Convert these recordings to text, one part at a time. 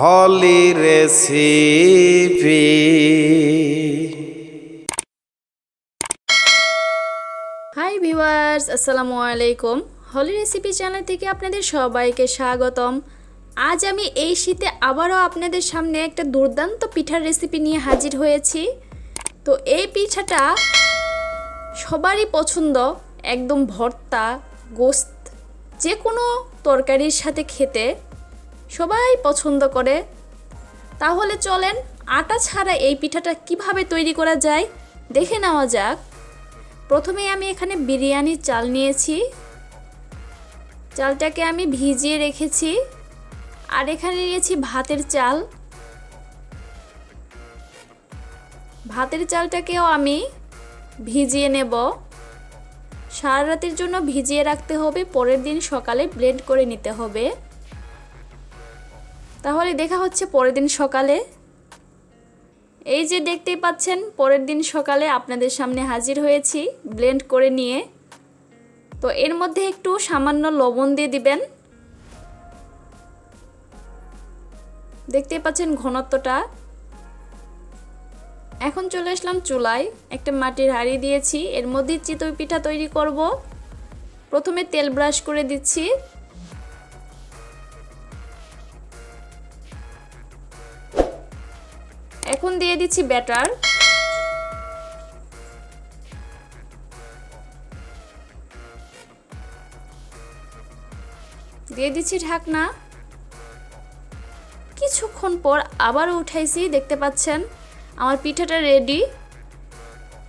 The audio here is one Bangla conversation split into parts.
হলি রেসিপি। হাই ভিউয়ার্স, আসসালামু আলাইকুম। হলি রেসিপি চ্যানেল থেকে আপনাদের সবাইকে স্বাগতম। আজ আমি এই শীতে আবারও আপনাদের সামনে একটা দুর্দান্ত পিঠার রেসিপি নিয়ে হাজির হয়েছি। তো এই পিঠাটা সবারই পছন্দ, একদম ভর্তা, গোস্ত যে কোনো তরকারির সাথে খেতে। সবাই পছন্দ করে। তাহলে চলেন, আটা ছাড়া এই পিঠাটা কীভাবে তৈরি করা যায়? দেখে নেওয়া যাক। প্রথমে আমি এখানে বিরিয়ানির চাল নিয়েছি। চালটাকে আমি ভিজিয়ে রেখেছি। আর এখানে নিয়েছি ভাতের চাল। ভাতের চালটাকেও আমি ভিজিয়ে নেব। সারা রাতের জন্য ভিজিয়ে রাখতে হবে, পরের দিন সকালে ব্লেন্ড করে নিতে হবে। তাহলে দেখা হচ্ছে পরের দিন সকালে। এই যে দেখতেই পাচ্ছেন, পরের দিন সকালে আপনাদের সামনে হাজির হয়েছি ব্লেন্ড করে নিয়ে। তো এর মধ্যে একটু সামান্য লবণ দিয়ে দিবেন। দেখতেই পাচ্ছেন ঘনত্বটা। এখন চলে আসলাম চুলায়। একটা মাটির হাঁড়ি দিয়েছি, এর মধ্যে চিতই পিঠা তৈরি করব। প্রথমে তেল ব্রাশ করে দিচ্ছি। এখন দিয়ে দিচ্ছি ব্যাটার। দিয়ে দিচ্ছি ঢাকনা। কিছুক্ষণ পর আবারও উঠাইছি, দেখতে পাচ্ছেন? আমার পিঠাটা রেডি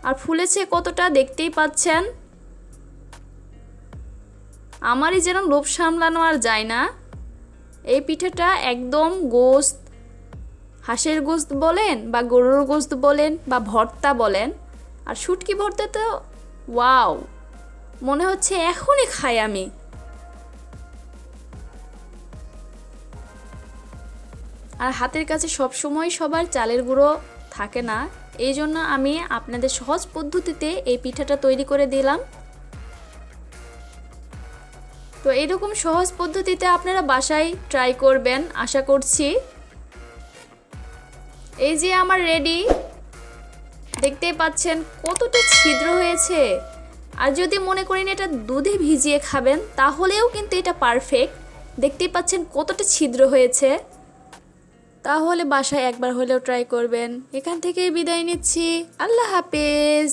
আর ফুলেছে কতটা দেখতেই পাচ্ছেন? আমারই যেন লোভ সামলানো আর যায় না। এই পিঠাটা একদম গোস্ত। হাঁসের গোস্ত বলেন বা গরুর গোস্ত বলেন বা ভর্তা বলেন, আর শুটকি ভর্তা তো ওয়াও, মনে হচ্ছে এখনই খাই আমি। আর হাতের কাছে সব সময় সবার চালের গুঁড়ো থাকে না, এই জন্য আমি আপনাদের সহজ পদ্ধতিতে এই পিঠাটা তৈরি করে দিলাম। তো এইরকম সহজ পদ্ধতিতে আপনারা বাসায় ট্রাই করবেন, আশা করছি। এই যে আমার রেডি। দেখতেই পাচ্ছেন কতটা ছিদ্র হয়েছে। আর যদি মনে করেন এটা দুধে ভিজিয়ে খাবেন, তাহলেও কিন্তু এটা পারফেক্ট দেখতেই পাচ্ছেন কতটা ছিদ্র হয়েছে। তাহলে বাসায় একবার হলেও ট্রাই করবেন। এখান থেকেই বিদায় নিচ্ছি। আল্লাহ হাফেজ।